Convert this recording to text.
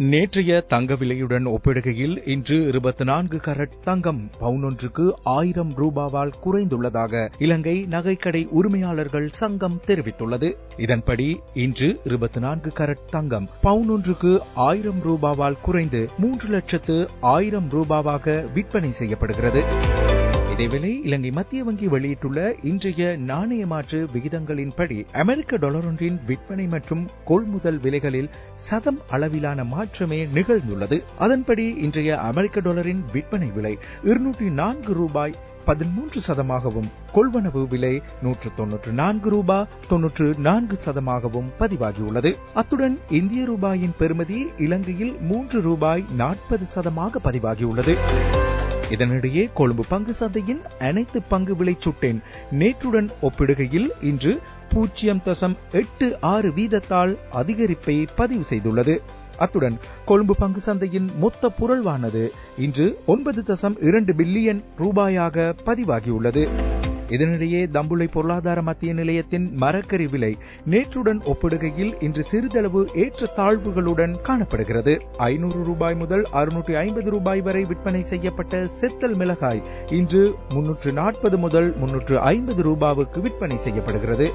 நேற்றைய தங்க விலையுடன் ஒப்பிடுகையில் இன்று இருபத்தி நான்கு கரட் தங்கம் பவுனொன்றுக்கு ஆயிரம் ரூபாவால் குறைந்துள்ளதாக இலங்கை நகைக்கடை உரிமையாளர்கள் சங்கம் தெரிவித்துள்ளது. இதன்படி இன்று இருபத்தி நான்கு கரட் தங்கம் பவுனொன்றுக்கு ஆயிரம் ரூபாவால் குறைந்து மூன்று லட்சத்து ஆயிரம் ரூபாவாக விற்பனை செய்யப்படுகிறது. இதேவேளை இலங்கை மத்திய வங்கி வெளியிட்டுள்ள இன்றைய நாணய மாற்று விகிதங்களின்படி அமெரிக்க டாலர் ஒன்றின் விற்பனை மற்றும் கொள்முதல் விலைகளில் சதம் அளவிலான மாற்றமே நிகழ்ந்துள்ளது. அதன்படி இன்றைய அமெரிக்க டாலரின் விற்பனை விலை இருநூற்றி நான்கு ரூபாய் பதிமூன்று சதமாகவும் கொள்வனவு விலை நூற்று தொன்னூற்று நான்கு ரூபாய் தொன்னூற்று நான்கு சதமாகவும் பதிவாகியுள்ளது. அத்துடன் இந்திய ரூபாயின் பெறுமதி இலங்கையில் மூன்று ரூபாய் நாற்பது சதமாக பதிவாகியுள்ளது. இதனிடையே கொழும்பு பங்கு சந்தையின் அனைத்து பங்கு விலை சுட்டேன் நேற்றுடன் ஒப்பிடுகையில் இன்று பூஜ்ஜியம் தசம் எட்டு ஆறு வீதத்தால் அதிகரிப்பை பதிவு செய்துள்ளது. அத்துடன் கொழும்பு பங்கு சந்தையின் மொத்த புரள்வானது இன்று ஒன்பது தசம் இரண்டு பில்லியன் ரூபாயாக பதிவாகியுள்ளது. இதனிடையே தம்புளை பொருளாதார மத்திய நிலையத்தின் மரக்கறி விலை நேற்றுடன் ஒப்பிடுகையில் இன்று சிறிதளவு ஏற்ற தாழ்வுகளுடன் காணப்படுகிறது. ஐநூறு ரூபாய் முதல் அறுநூற்றி ஐம்பது ரூபாய் வரை விற்பனை செய்யப்பட்ட செத்தல் மிளகாய் இன்று முன்னூற்று நாற்பது முதல் முன்னூற்று ஐம்பது ரூபாவுக்கு விற்பனை செய்யப்படுகிறது.